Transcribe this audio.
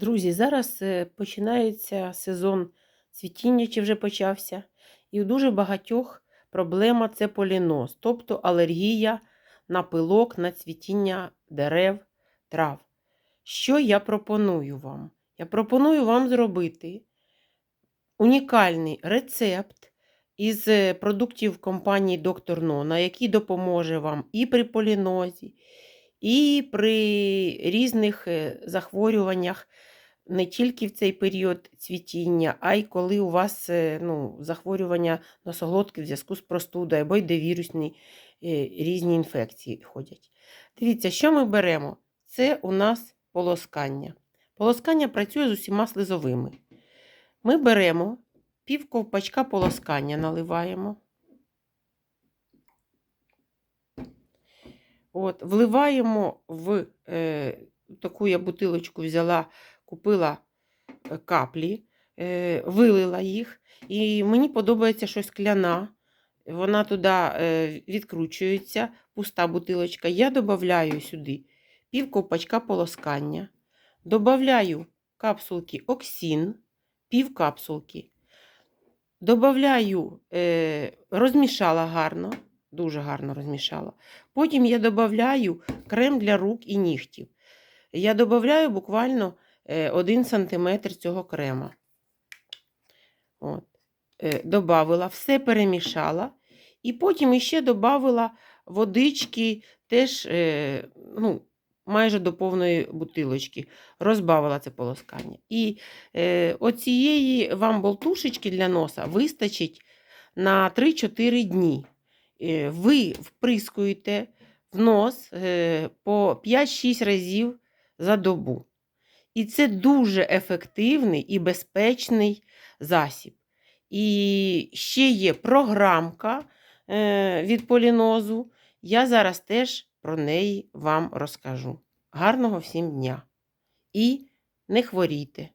Друзі, зараз е, починається сезон цвітіння, чи вже почався, і у дуже багатьох проблема це поліноз, тобто алергія на пилок, на цвітіння дерев, трав. Що я пропоную вам? Я пропоную вам зробити унікальний рецепт із е, продуктів компанії Доктор Нона, який допоможе вам і при полінозі, і при різних е, захворюваннях не тільки в цей період цвітіння, а й коли у вас е, ну, захворювання носоглотки в зв'язку з простудою або йде вірусні е, різні інфекції ходять. Дивіться, що ми беремо? Це у нас полоскання. Полоскання працює з усіма слизовими. Ми беремо пів ковпачка полоскання, наливаємо. От, вливаємо в е, таку я бутилочку взяла, купила е, каплі, е, вилила їх. І мені подобається щось скляна. Вона туди е, відкручується, пуста бутилочка. Я додаю сюди пів ковпачка полоскання, додаю капсулки оксін, пів капсулки. Добавляю, е, розмішала гарно, дуже гарно розмішала. Потім я додаю крем для рук і нігтів. Я додаю буквально 1 см цього крема. От. Е, добавила, все перемішала. І потім іще додавила водички, теж е, ну, майже до повної бутилочки. Розбавила це полоскання. І е, оцієї вам болтушечки для носа вистачить на 3-4 дні. Е, ви вприскуєте в нос е, по 5-6 разів за добу. І це дуже ефективний і безпечний засіб. І ще є програмка е, від полінозу. Я зараз теж про неї вам розкажу. Гарного всім дня! І не хворійте!